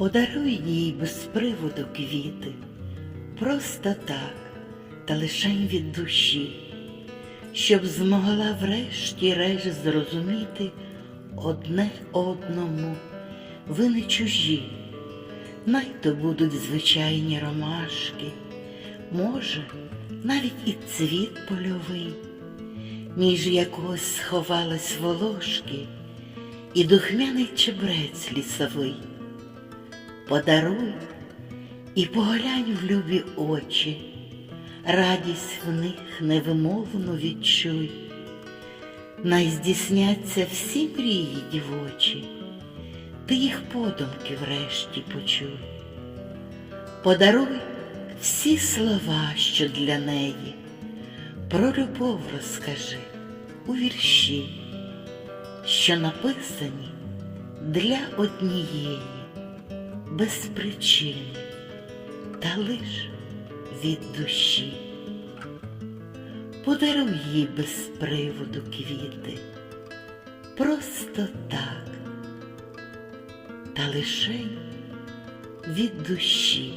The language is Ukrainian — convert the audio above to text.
Подаруй їй без приводу квіти, просто так, та лишень від душі, щоб змогла врешті-решт зрозуміти одне одному, ви не чужі, най то будуть звичайні ромашки, може, навіть і цвіт польовий, між якогось сховались волошки і духмяний чебрець лісовий. Подаруй і поглянь в любі очі, радість в них невимовну відчуй. Най здійсняться всі мрії дівочі, ти їх подумки врешті почуй. Подаруй всі слова, що для неї, про любов розкажи у вірші, що написані для однієї без причини, та лиш від душі. Подаруй їй без приводу квіти, просто так, та лишень від душі.